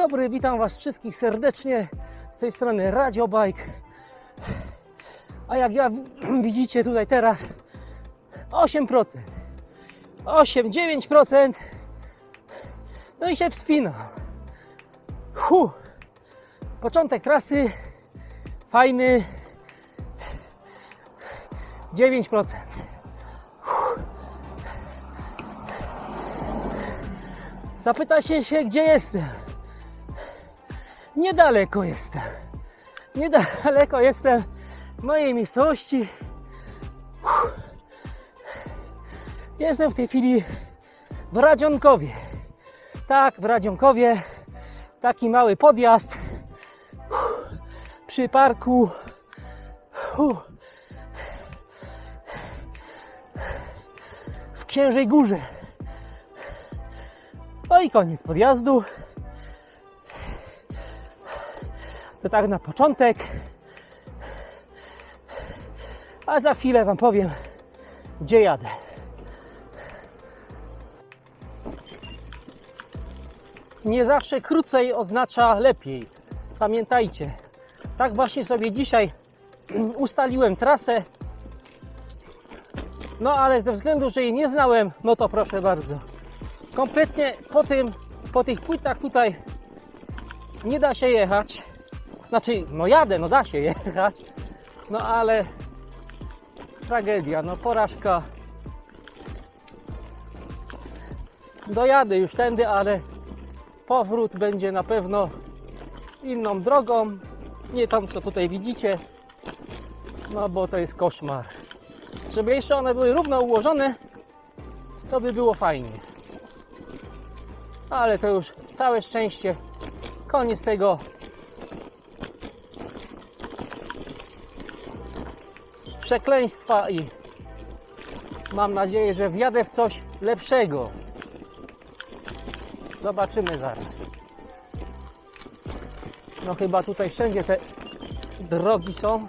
Dobry, witam Was wszystkich serdecznie. Z tej strony Radiobike. A jak ja widzicie tutaj teraz 8%. 8, 9%. No i się wspina. Początek trasy fajny 9%. Zapytacie się, gdzie jestem. Niedaleko jestem. Niedaleko jestem mojej miejscowości. Jestem w tej chwili w Radzionkowie. Tak, w Radzionkowie. Taki mały podjazd przy parku. W Księżej Górze. No i koniec podjazdu. To tak na początek. A za chwilę Wam powiem, gdzie jadę. Nie zawsze krócej oznacza lepiej. Pamiętajcie. Tak właśnie sobie dzisiaj ustaliłem trasę. No ale ze względu, że jej nie znałem, no to proszę bardzo kompletnie po tym, po tych płytach tutaj nie da się jechać. Znaczy, no jadę, no da się jechać, no ale tragedia, no porażka. Dojadę już tędy, ale powrót będzie na pewno inną drogą, nie tą co tutaj widzicie, no bo to jest koszmar. Żeby jeszcze one były równo ułożone, to by było fajnie ale to już całe szczęście. Koniec tego. Przekleństwa i mam nadzieję, że wjadę w coś lepszego. Zobaczymy zaraz. No chyba tutaj wszędzie te drogi są.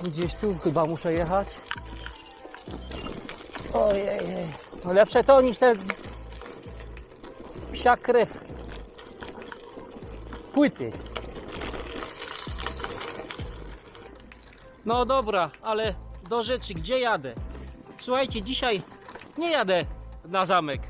Gdzieś tu chyba muszę jechać. Ojej. No lepsze to niż te psia krew. Płyty. No dobra, ale do rzeczy, gdzie jadę? Słuchajcie, dzisiaj nie jadę na zamek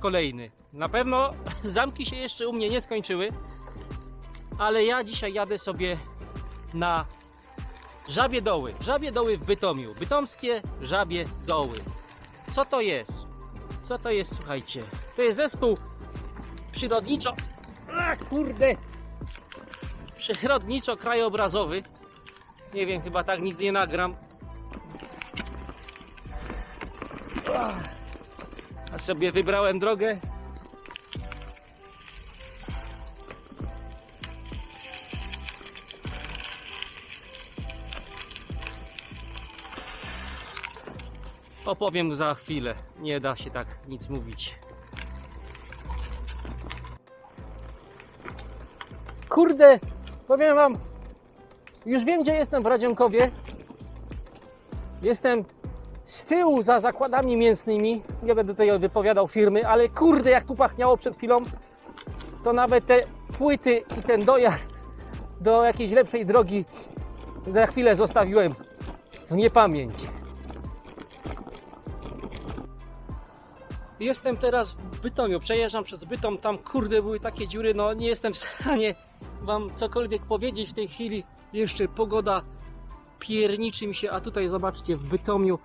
kolejny. Na pewno zamki się jeszcze u mnie nie skończyły, ale ja dzisiaj jadę sobie na Żabie Doły. Żabie Doły w Bytomiu. Bytomskie Żabie Doły. Co to jest? Co to jest, słuchajcie? To jest zespół przyrodniczo... A, kurde! Przyrodniczo-krajobrazowy. Nie wiem, chyba tak nic nie nagram. A sobie wybrałem drogę. Opowiem za chwilę. Nie da się tak nic mówić. Kurde, powiem wam, już wiem gdzie jestem w Radzionkowie. Jestem z tyłu za zakładami mięsnymi. Nie będę tutaj wypowiadał firmy, ale kurde, jak tu pachniało przed chwilą, to nawet te płyty i ten dojazd do jakiejś lepszej drogi za chwilę zostawiłem w niepamięć. Jestem teraz w Bytomiu, przejeżdżam przez Bytom, tam kurde były takie dziury, no nie jestem w stanie Wam cokolwiek powiedzieć w tej chwili. Jeszcze pogoda pierniczy mi się, a tutaj zobaczcie w Bytomiu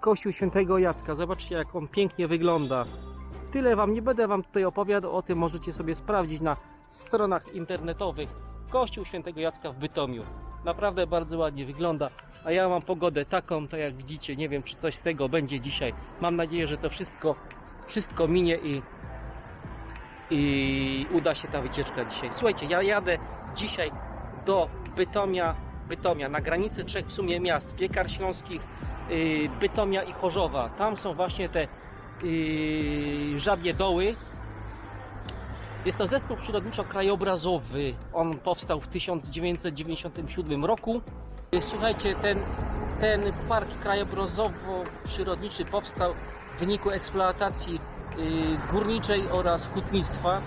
kościół świętego Jacka, zobaczcie jak on pięknie wygląda. Tyle Wam, nie będę Wam tutaj opowiadał o tym, możecie sobie sprawdzić na stronach internetowych. Kościół świętego Jacka w Bytomiu. Naprawdę bardzo ładnie wygląda. A ja mam pogodę taką, to jak widzicie, nie wiem czy coś z tego będzie dzisiaj. Mam nadzieję, że to wszystko, wszystko minie i, i uda się ta wycieczka dzisiaj. Słuchajcie, ja jadę dzisiaj do Bytomia, Bytomia na granicy trzech w sumie miast, Piekar Śląskich, yy, Bytomia i Chorzowa. Tam są właśnie te yy, żabie doły. Jest to zespół przyrodniczo-krajobrazowy. On powstał w 1997 roku. Słuchajcie, ten, ten park krajobrazowo-przyrodniczy powstał w wyniku eksploatacji górniczej oraz hutnictwa.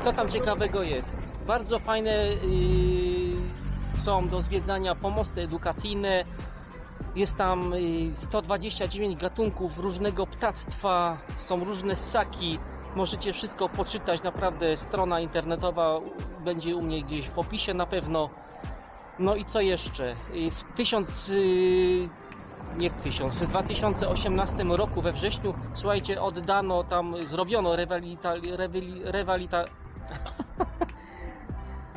Co tam ciekawego jest? Bardzo fajne y, są do zwiedzania pomosty edukacyjne. Jest tam y, 129 gatunków różnego ptactwa, są różne ssaki. Możecie wszystko poczytać, naprawdę strona internetowa będzie u mnie gdzieś w opisie na pewno. No i co jeszcze? Y, W 1000 y, nie w 1000, w 2018 roku we wrześniu, słuchajcie, oddano tam, zrobiono rewalita, rewali, rewalita,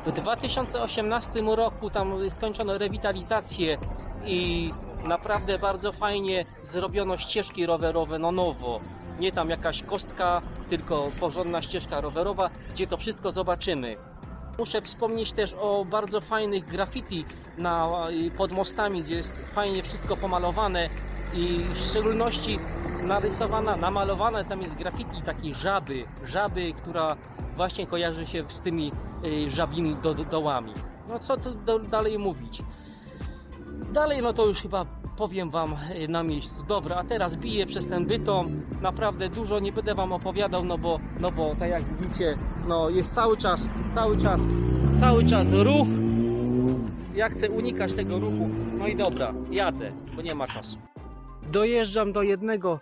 w 2018 roku tam skończono rewitalizację i naprawdę bardzo fajnie zrobiono ścieżki rowerowe na nowo. Nie tam jakaś kostka, tylko porządna ścieżka rowerowa, gdzie to wszystko zobaczymy. Muszę wspomnieć też o bardzo fajnych graffiti na, pod mostami, gdzie jest fajnie wszystko pomalowane i w szczególności narysowana, namalowane tam jest graffiti takiej żaby, żaby, która właśnie kojarzy się z tymi żabimi do, do, dołami. No co tu do, dalej mówić? Dalej no to już chyba powiem Wam y, na miejscu. Dobra, a teraz biję przez ten bytom. Naprawdę dużo nie będę Wam opowiadał, no bo, no bo tak jak widzicie, no jest cały czas, cały czas, cały czas ruch. Ja chcę unikać tego ruchu. No i dobra, jadę, bo nie ma czasu. Dojeżdżam do jednego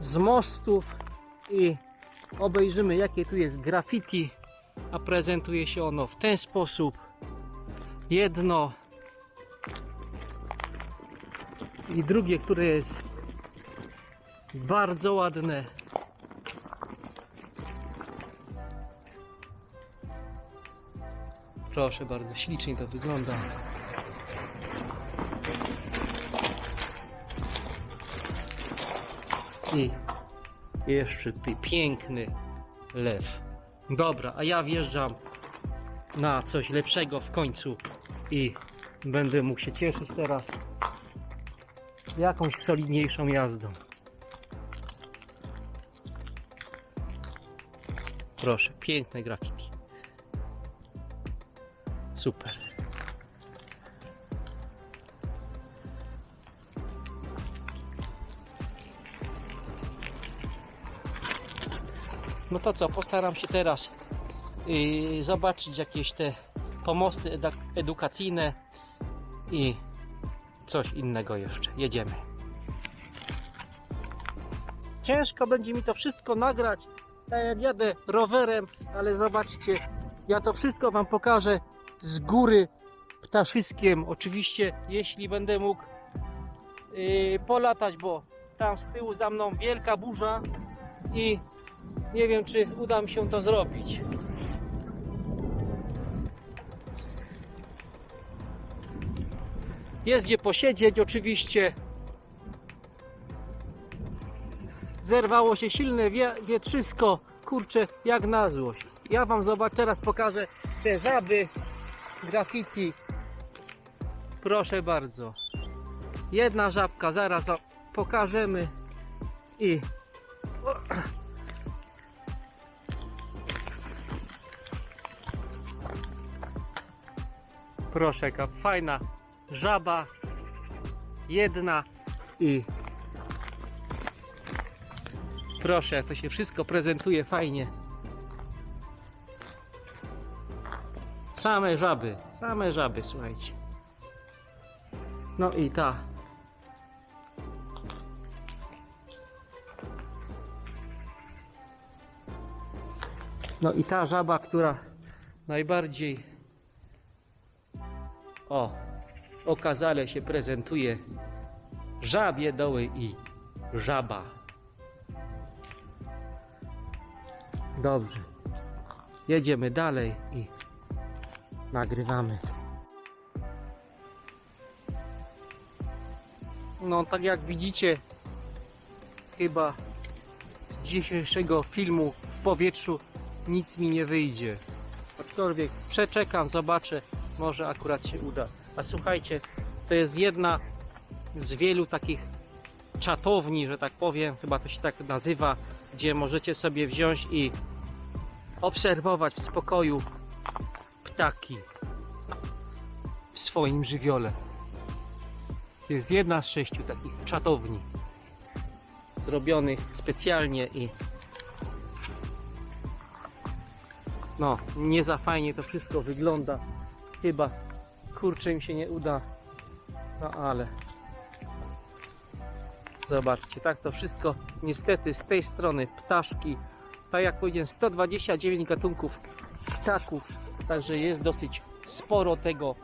z mostów i obejrzymy jakie tu jest graffiti, a prezentuje się ono w ten sposób. Jedno i drugie, które jest bardzo ładne. Proszę bardzo, ślicznie to wygląda. I jeszcze piękny lew. Dobra, a ja wjeżdżam na coś lepszego w końcu i będę mógł się cieszyć teraz jakąś solidniejszą jazdą. Proszę, piękne grafiki. Super. No to co, postaram się teraz yy, zobaczyć jakieś te pomosty edu- edukacyjne i coś innego jeszcze. Jedziemy. Ciężko będzie mi to wszystko nagrać, jak jadę rowerem, ale zobaczcie, ja to wszystko Wam pokażę z góry ptaszyskiem. Oczywiście, jeśli będę mógł yy, polatać, bo tam z tyłu za mną wielka burza i nie wiem, czy uda mi się to zrobić. Jest gdzie posiedzieć oczywiście. Zerwało się silne wie, wietrzysko. Kurczę, jak na złość. Ja wam zobacz, teraz pokażę te żaby graffiti. Proszę bardzo. Jedna żabka, zaraz pokażemy. I. Proszę, jaka fajna żaba. Jedna i proszę, jak to się wszystko prezentuje fajnie. Same żaby, same żaby, słuchajcie. No i ta. No i ta żaba, która najbardziej o, okazale się prezentuje żabie doły i żaba. Dobrze. Jedziemy dalej i nagrywamy. No, tak jak widzicie, chyba z dzisiejszego filmu w powietrzu nic mi nie wyjdzie. Aczkolwiek przeczekam, zobaczę, może akurat się uda. A słuchajcie, to jest jedna z wielu takich czatowni, że tak powiem, chyba to się tak nazywa, gdzie możecie sobie wziąć i obserwować w spokoju ptaki w swoim żywiole. To jest jedna z sześciu takich czatowni. zrobiony specjalnie i no, nie za fajnie to wszystko wygląda. Chyba kurczę mi się nie uda. No ale zobaczcie, tak to wszystko niestety z tej strony ptaszki, tak jak powiedziałem 129 gatunków ptaków, także jest dosyć sporo tego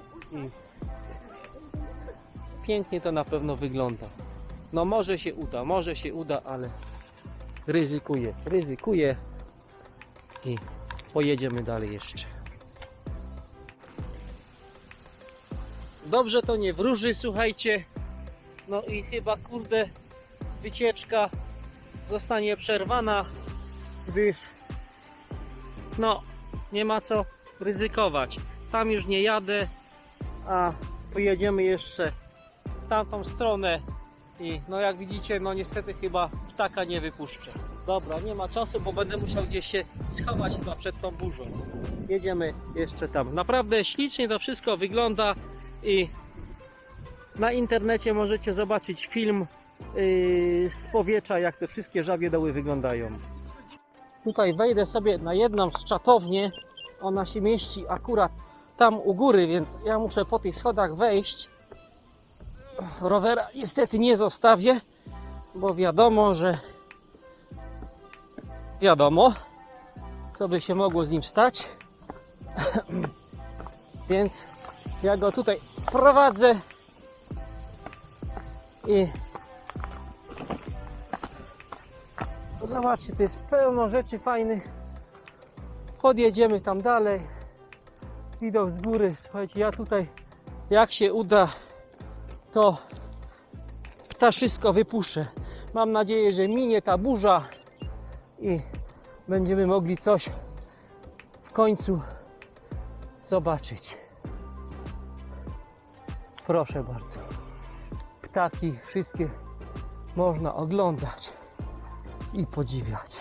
pięknie to na pewno wygląda. No może się uda, może się uda, ale ryzykuję, ryzykuję i pojedziemy dalej jeszcze. Dobrze to nie wróży, słuchajcie. No i chyba kurde wycieczka zostanie przerwana, gdyż no nie ma co ryzykować. Tam już nie jadę, a pojedziemy jeszcze w tamtą stronę i no jak widzicie, no niestety chyba ptaka nie wypuszczę. Dobra, nie ma czasu, bo będę musiał gdzieś się schować chyba przed tą burzą. Jedziemy jeszcze tam. Naprawdę ślicznie to wszystko wygląda i na internecie możecie zobaczyć film yy, z powietrza, jak te wszystkie żabie doły wyglądają. Tutaj wejdę sobie na jedną z czatowni. Ona się mieści akurat tam u góry, więc ja muszę po tych schodach wejść. Rowera niestety nie zostawię, bo wiadomo, że wiadomo, co by się mogło z nim stać. Więc ja go tutaj prowadzę i zobaczcie, to jest pełno rzeczy fajnych. Podjedziemy tam dalej. Widok z góry. Słuchajcie, ja tutaj jak się uda, to ptaszysko wypuszczę. Mam nadzieję, że minie ta burza i będziemy mogli coś w końcu zobaczyć. Proszę bardzo. Ptaki wszystkie można oglądać i podziwiać.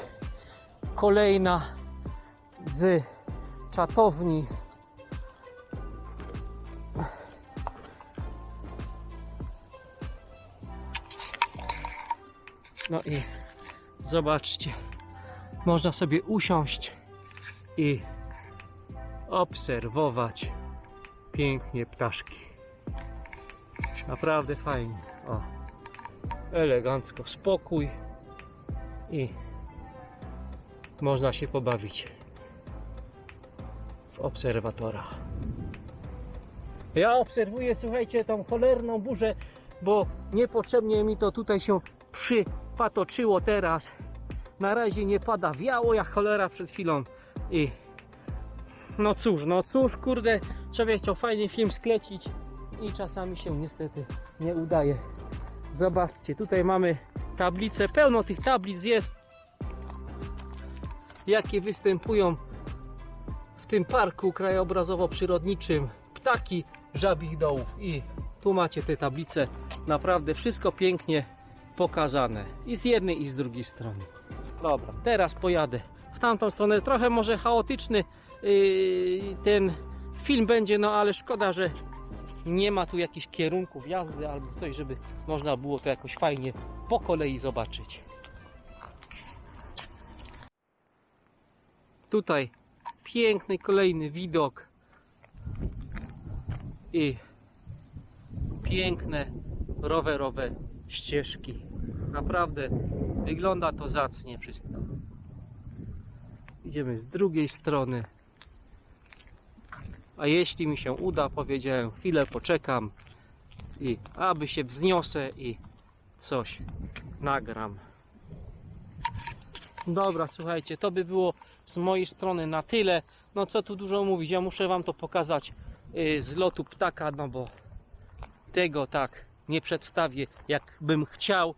Kolejna z czatowni. No i zobaczcie, można sobie usiąść i obserwować pięknie ptaszki. Naprawdę fajnie. O, elegancko, spokój i można się pobawić w obserwatora. Ja obserwuję, słuchajcie, tą cholerną burzę, bo niepotrzebnie mi to tutaj się przypatoczyło teraz. Na razie nie pada, wiało jak cholera przed chwilą i no cóż, no cóż, kurde, człowiek chciał fajny film sklecić i czasami się niestety nie udaje. Zobaczcie, tutaj mamy tablicę, pełno tych tablic jest, jakie występują w tym parku krajobrazowo-przyrodniczym ptaki żabich dołów i tu macie te tablice, naprawdę wszystko pięknie pokazane i z jednej i z drugiej strony. Dobra, teraz pojadę w tamtą stronę, trochę może chaotyczny yy, ten film będzie, no ale szkoda, że nie ma tu jakichś kierunków jazdy albo coś, żeby można było to jakoś fajnie po kolei zobaczyć. Tutaj piękny kolejny widok i piękne rowerowe ścieżki. Naprawdę wygląda to zacnie wszystko. Idziemy z drugiej strony. A jeśli mi się uda, powiedziałem, chwilę poczekam i aby się wzniosę i coś nagram. Dobra, słuchajcie, to by było z mojej strony na tyle. No co tu dużo mówić, ja muszę Wam to pokazać yy, z lotu ptaka, no bo tego tak nie przedstawię, jak bym chciał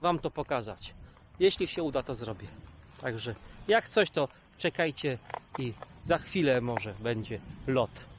Wam to pokazać. Jeśli się uda, to zrobię. Także jak coś, to czekajcie i za chwilę może będzie lot.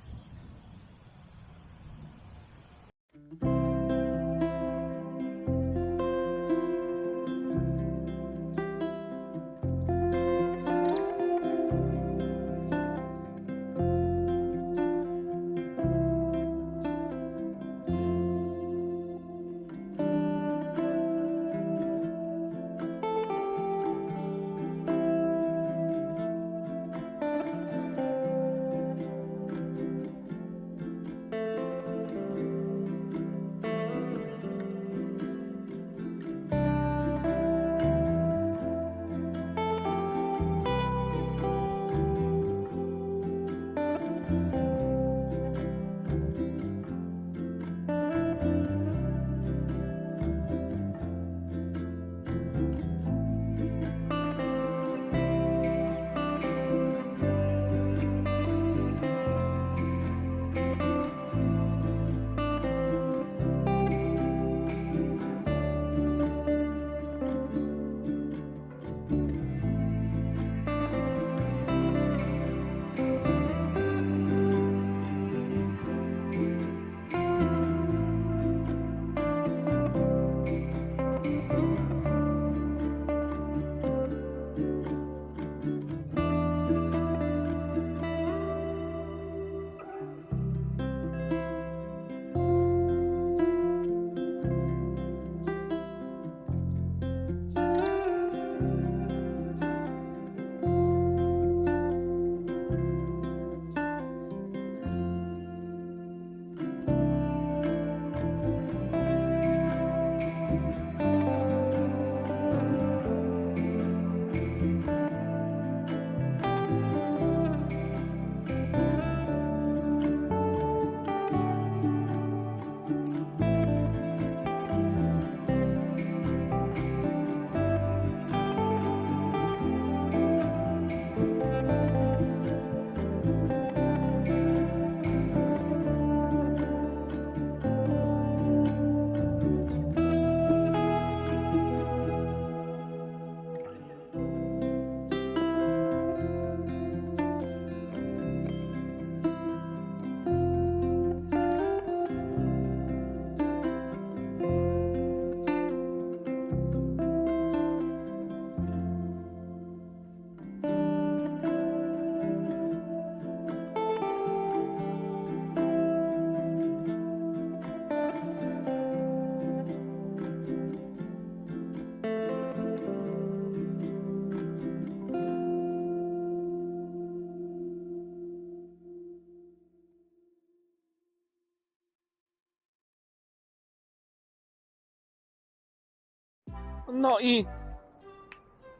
No i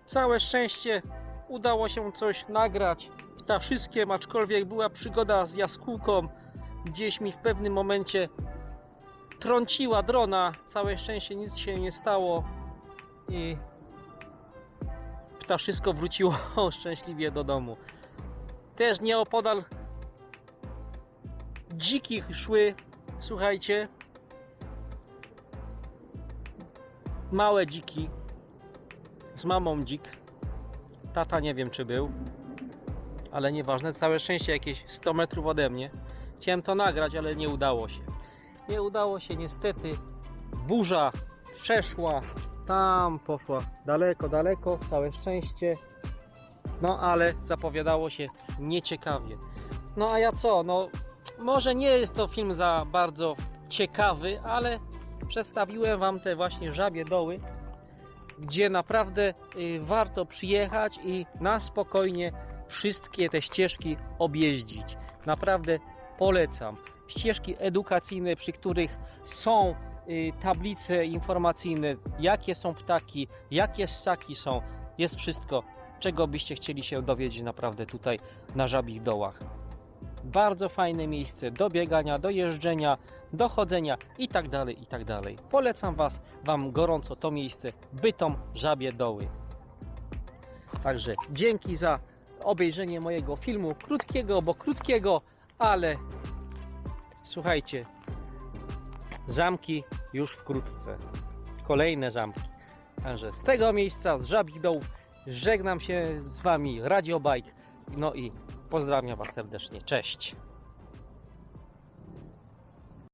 całe szczęście udało się coś nagrać ptaszyskiem, aczkolwiek była przygoda z jaskółką. Gdzieś mi w pewnym momencie trąciła drona. Całe szczęście nic się nie stało i ptaszysko wróciło szczęśliwie do domu. Też nieopodal dziki szły, słuchajcie, małe dziki z mamą dzik. Tata nie wiem czy był, ale nieważne, całe szczęście jakieś 100 metrów ode mnie. Chciałem to nagrać, ale nie udało się. Nie udało się niestety. Burza przeszła, tam poszła daleko, daleko, całe szczęście. No ale zapowiadało się nieciekawie. No a ja co? No może nie jest to film za bardzo ciekawy, ale przedstawiłem Wam te właśnie żabie doły, gdzie naprawdę y, warto przyjechać i na spokojnie wszystkie te ścieżki objeździć. Naprawdę polecam. Ścieżki edukacyjne, przy których są y, tablice informacyjne, jakie są ptaki, jakie ssaki są. Jest wszystko, czego byście chcieli się dowiedzieć naprawdę tutaj na Żabich Dołach. Bardzo fajne miejsce do biegania, do jeżdżenia, do chodzenia i tak dalej, i tak. Polecam Was, Wam gorąco to miejsce Bytom Żabie Doły. Także dzięki za obejrzenie mojego filmu, krótkiego, bo krótkiego, ale słuchajcie, zamki już wkrótce. Kolejne zamki. Także z tego miejsca, z Żabich Dołów, żegnam się z Wami, Radio Bike, no i pozdrawiam Was serdecznie. Cześć!